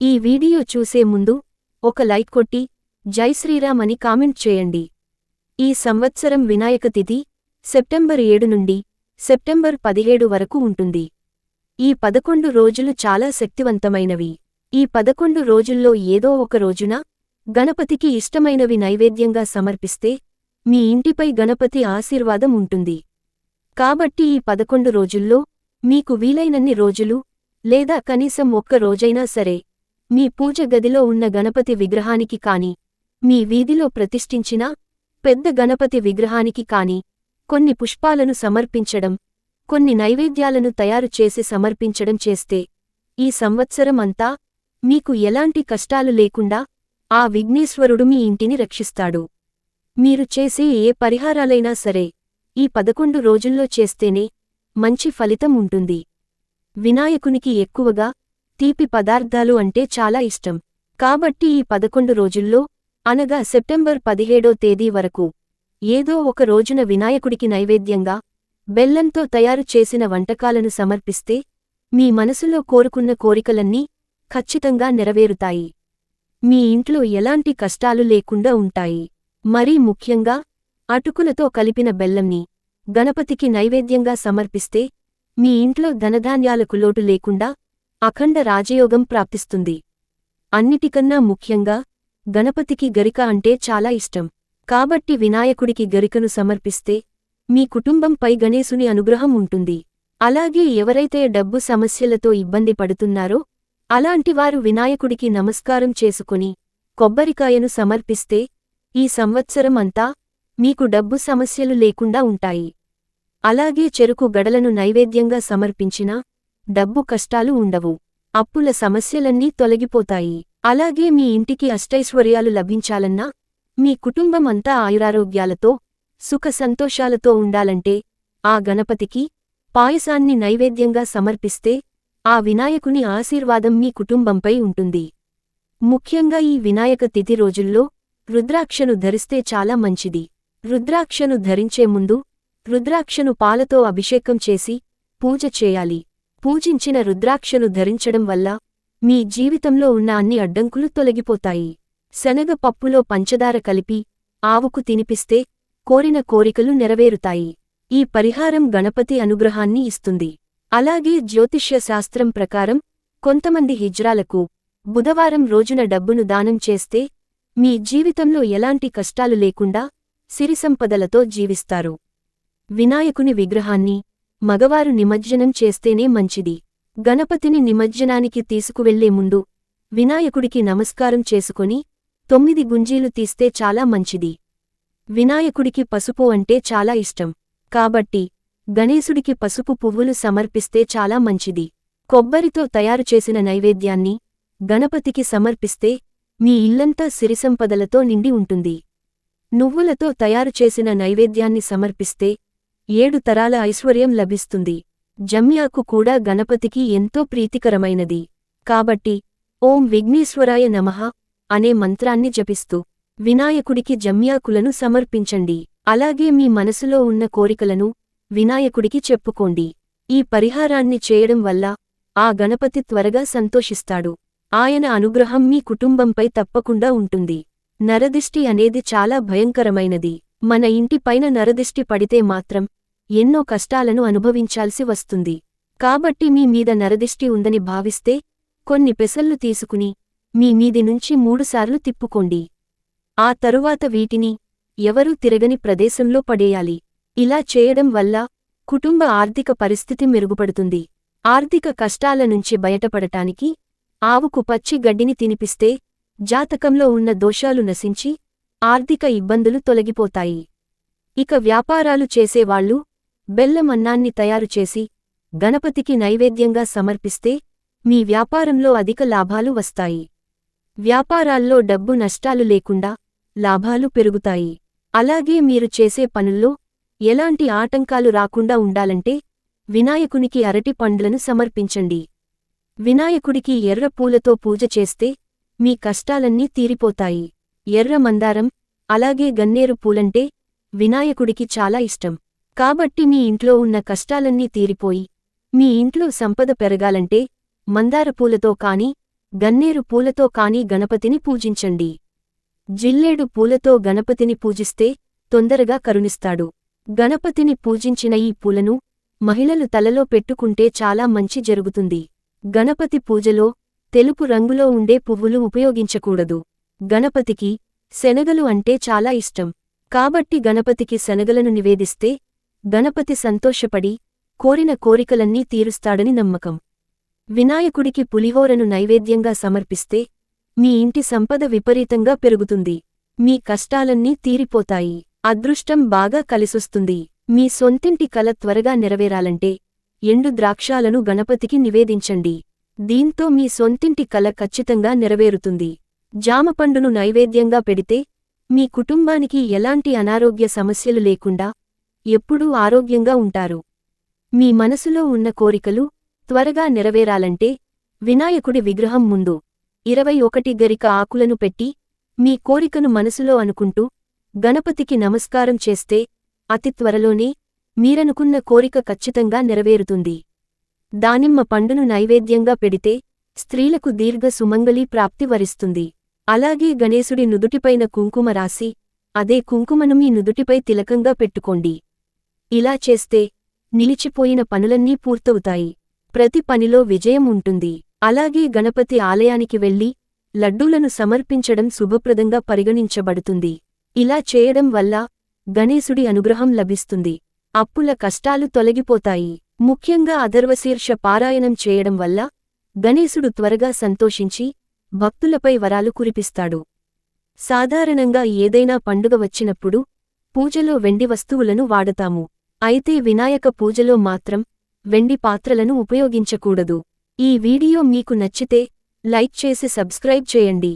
ఈ వీడియో చూసే ముందు ఒక లైక్ కొట్టి జై శ్రీరామ్ అని కామెంట్ చేయండి. ఈ సంవత్సరం వినాయక తిథి సెప్టెంబర్ ఏడు నుండి సెప్టెంబర్ పదిహేడు వరకు ఉంటుంది. ఈ పదకొండు రోజులు చాలా శక్తివంతమైనవి. ఈ పదకొండు రోజుల్లో ఏదో ఒక రోజున గణపతికి ఇష్టమైనవి నైవేద్యంగా సమర్పిస్తే మీ ఇంటిపై గణపతి ఆశీర్వాదం ఉంటుంది. కాబట్టి ఈ పదకొండు రోజుల్లో మీకు వీలైనన్ని రోజులు లేదా కనీసం ఒక్క రోజైనా సరే మీ పూజ గదిలో ఉన్న గణపతి విగ్రహానికి కాని మీ వీధిలో ప్రతిష్ఠించిన పెద్ద గణపతి విగ్రహానికి కాని కొన్ని పుష్పాలను సమర్పించడం కొన్ని నైవేద్యాలను తయారు చేసి సమర్పించడం చేస్తే ఈ సంవత్సరం అంతా మీకు ఎలాంటి కష్టాలు లేకుండా ఆ విఘ్నేశ్వరుడు మీ ఇంటిని రక్షిస్తాడు. మీరు చేసే ఏ పరిహారాలైనా సరే ఈ పదకొండు రోజుల్లో చేస్తేనే మంచి ఫలితం ఉంటుంది. వినాయకునికి ఎక్కువగా తీపి పదార్థాలు అంటే చాలా ఇష్టం. కాబట్టి ఈ పదకొండు రోజుల్లో అనగా సెప్టెంబర్ పదిహేడో తేదీ వరకు ఏదో ఒక రోజున వినాయకుడికి నైవేద్యంగా బెల్లంతో తయారు చేసిన వంటకాలను సమర్పిస్తే మీ మనసులో కోరుకున్న కోరికలన్నీ ఖచ్చితంగా నెరవేరుతాయి. మీ ఇంట్లో ఎలాంటి కష్టాలు లేకుండా ఉంటాయి. మరీ ముఖ్యంగా అటుకులతో కలిపిన బెల్లంని గణపతికి నైవేద్యంగా సమర్పిస్తే మీ ఇంట్లో ధనధాన్యాలకు లోటు లేకుండా అఖండ రాజయోగం ప్రాప్తిస్తుంది. అన్నిటికన్నా ముఖ్యంగా గణపతికి గరిక అంటే చాలా ఇష్టం. కాబట్టి వినాయకుడికి గరికను సమర్పిస్తే మీ కుటుంబంపై గణేశుని అనుగ్రహం ఉంటుంది. అలాగే ఎవరైతే డబ్బు సమస్యలతో ఇబ్బంది పడుతున్నారో అలాంటివారు వినాయకుడికి నమస్కారం చేసుకుని కొబ్బరికాయను సమర్పిస్తే ఈ సంవత్సరం అంతా మీకు డబ్బు సమస్యలు లేకుండా ఉంటాయి. అలాగే చెరుకు గడలను నైవేద్యంగా సమర్పించినా డబ్బు కష్టాలు ఉండవు. అప్పుల సమస్యలన్నీ తొలగిపోతాయి. అలాగే మీ ఇంటికి అష్టైశ్వర్యాలు లభించాలన్నా మీ కుటుంబం అంతా ఆయురారోగ్యాలతో సుఖ సంతోషాలతో ఉండాలంటే ఆ గణపతికి పాయసాన్ని నైవేద్యంగా సమర్పిస్తే ఆ వినాయకుని ఆశీర్వాదం మీ కుటుంబంపై ఉంటుంది. ముఖ్యంగా ఈ వినాయక తిథి రోజుల్లో రుద్రాక్షను ధరిస్తే చాలా మంచిది. రుద్రాక్షను ధరించే ముందు రుద్రాక్షను పాలతో అభిషేకం చేసి పూజ చేయాలి. పూజించిన రుద్రాక్షను ధరించడం వల్ల మీ జీవితంలో ఉన్న అన్ని అడ్డంకులు తొలగిపోతాయి. శనగ పప్పులో పంచదార కలిపి ఆవుకు తినిపిస్తే కోరిన కోరికలు నెరవేరుతాయి. ఈ పరిహారం గణపతి అనుగ్రహాన్ని ఇస్తుంది. అలాగే జ్యోతిష్య శాస్త్రం ప్రకారం కొంతమంది హిజ్రాలకు బుధవారం రోజున డబ్బును దానం చేస్తే మీ జీవితంలో ఎలాంటి కష్టాలు లేకుండా సిరిసంపదలతో జీవిస్తారు. వినాయకుని విగ్రహాన్ని మగవారు నిమజ్జనం చేస్తేనే మంచిది. గణపతిని నిమజ్జనానికి తీసుకువెళ్ళే ముందు వినాయకుడికి నమస్కారం చేసుకొని తొమ్మిది గుంజీలు తీస్తే చాలా మంచిది. వినాయకుడికి పసుపు అంటే చాలా ఇష్టం. కాబట్టి గణేశుడికి పసుపు పువ్వులు సమర్పిస్తే చాలా మంచిది. కొబ్బరితో తయారు చేసిన నైవేద్యాన్ని గణపతికి సమర్పిస్తే మీ ఇల్లంతా సిరిసంపదలతో నిండి ఉంటుంది. నువ్వులతో తయారు చేసిన నైవేద్యాన్ని సమర్పిస్తే ఏడు తరాల ఐశ్వర్యం లభిస్తుంది. జమ్యాకు కూడా గణపతికి ఎంతో ప్రీతికరమైనది. కాబట్టి ఓం విఘ్నేశ్వరాయ నమః అనే మంత్రాన్ని జపిస్తూ వినాయకుడికి జమ్యాకులను సమర్పించండి. అలాగే మీ మనసులో ఉన్న కోరికలను వినాయకుడికి చెప్పుకోండి. ఈ పరిహారాన్ని చేయడం వల్ల ఆ గణపతి త్వరగా సంతోషిస్తాడు. ఆయన అనుగ్రహం మీ కుటుంబంపై తప్పకుండా ఉంటుంది. నరదిష్టి అనేది చాలా భయంకరమైనది. మన ఇంటిపైన నరదిష్టి పడితే మాత్రం ఎన్నో కష్టాలను అనుభవించాల్సి వస్తుంది. కాబట్టి మీ మీద నరదిష్టి ఉందని భావిస్తే కొన్ని పెసళ్ళు తీసుకుని మీ మీది నుంచి మూడుసార్లు తిప్పుకోండి. ఆ తరువాత వీటిని ఎవరూ తిరగని ప్రదేశంలో పడేయాలి. ఇలా చేయడం వల్ల కుటుంబ ఆర్థిక పరిస్థితి మెరుగుపడుతుంది. ఆర్థిక కష్టాల నుంచి బయటపడటానికి ఆవుకు పచ్చి గడ్డిని తినిపిస్తే జాతకంలో ఉన్న దోషాలు నశించి ఆర్థిక ఇబ్బందులు తొలగిపోతాయి. ఇక వ్యాపారాలు చేసేవాళ్ళు బెల్లం అన్నాన్ని తయారుచేసి గణపతికి నైవేద్యంగా సమర్పిస్తే మీ వ్యాపారంలో అధిక లాభాలు వస్తాయి. వ్యాపారాల్లో డబ్బు నష్టాలు లేకుండా లాభాలు పెరుగుతాయి. అలాగే మీరు చేసే పనుల్లో ఎలాంటి ఆటంకాలు రాకుండా ఉండాలంటే వినాయకునికి అరటి పండ్లను సమర్పించండి. వినాయకుడికి ఎర్ర పూలతో పూజ చేస్తే మీ కష్టాలన్నీ తీరిపోతాయి. ఎర్ర మందారం అలాగే గన్నేరు పూలంటే వినాయకుడికి చాలా ఇష్టం. కాబట్టి మీ ఇంట్లో ఉన్న కష్టాలన్నీ తీరిపోయి మీ ఇంట్లో సంపద పెరగాలంటే మందార పూలతో కాని గన్నేరు పూలతో కాని గణపతిని పూజించండి. జిల్లేడు పూలతో గణపతిని పూజిస్తే తొందరగా కరుణిస్తాడు. గణపతిని పూజించిన ఈ పూలను మహిళలు తలలో పెట్టుకుంటే చాలా మంచి జరుగుతుంది. గణపతి పూజలో తెలుపు రంగులో ఉండే పువ్వులు ఉపయోగించకూడదు. గణపతికి శనగలు అంటే చాలా ఇష్టం. కాబట్టి గణపతికి శనగలను నివేదిస్తే గణపతి సంతోషపడి కోరిన కోరికలన్నీ తీరుస్తాడని నమ్మకం. వినాయకుడికి పులిహోరను నైవేద్యంగా సమర్పిస్తే మీ ఇంటి సంపద విపరీతంగా పెరుగుతుంది. మీ కష్టాలన్నీ తీరిపోతాయి. అదృష్టం బాగా కలిసొస్తుంది. మీ సొంతింటి కల త్వరగా నెరవేరాలంటే ఎండు ద్రాక్షాలను గణపతికి నివేదించండి. దీంతో మీ సొంతింటి కల ఖచ్చితంగా నెరవేరుతుంది. జామపండును నైవేద్యంగా పెడితే మీ కుటుంబానికి ఎలాంటి అనారోగ్య సమస్యలు లేకుండా ఎప్పుడూ ఆరోగ్యంగా ఉంటారు. మీ మనసులో ఉన్న కోరికలు త్వరగా నెరవేరాలంటే వినాయకుడి విగ్రహం ముందు ఇరవై ఒకటి గరిక ఆకులను పెట్టి మీ కోరికను మనసులో అనుకుంటూ గణపతికి నమస్కారం చేస్తే అతి త్వరలోనే మీరనుకున్న కోరిక ఖచ్చితంగా నెరవేరుతుంది. దానిమ్మ పండును నైవేద్యంగా పెడితే స్త్రీలకు దీర్ఘ సుమంగళీ ప్రాప్తి వరిస్తుంది. అలాగే గణేశుడి నుదుటిపైన కుంకుమ రాసి అదే కుంకుమను మీ నుదుటిపై తిలకంగా పెట్టుకోండి. ఇలా చేస్తే నిలిచిపోయిన పనులన్నీ పూర్తవుతాయి. ప్రతి పనిలో విజయం ఉంటుంది. అలాగే గణపతి ఆలయానికి వెళ్ళి లడ్డూలను సమర్పించడం శుభప్రదంగా పరిగణించబడుతుంది. ఇలా చేయడం వల్ల గణేశుడి అనుగ్రహం లభిస్తుంది. అప్పుల కష్టాలు తొలగిపోతాయి. ముఖ్యంగా అధర్వశీర్ష పారాయణం చేయడం వల్ల గణేశుడు త్వరగా సంతోషించి భక్తులపై వరాలు కురిపిస్తాడు. సాధారణంగా ఏదైనా పండుగ వచ్చినప్పుడు పూజలో వెండి వస్తువులను వాడతాము. అయితే వినాయక పూజలో మాత్రం వెండి పాత్రలను ఉపయోగించకూడదు. ఈ వీడియో మీకు నచ్చితే లైక్ చేసి సబ్స్క్రైబ్ చేయండి.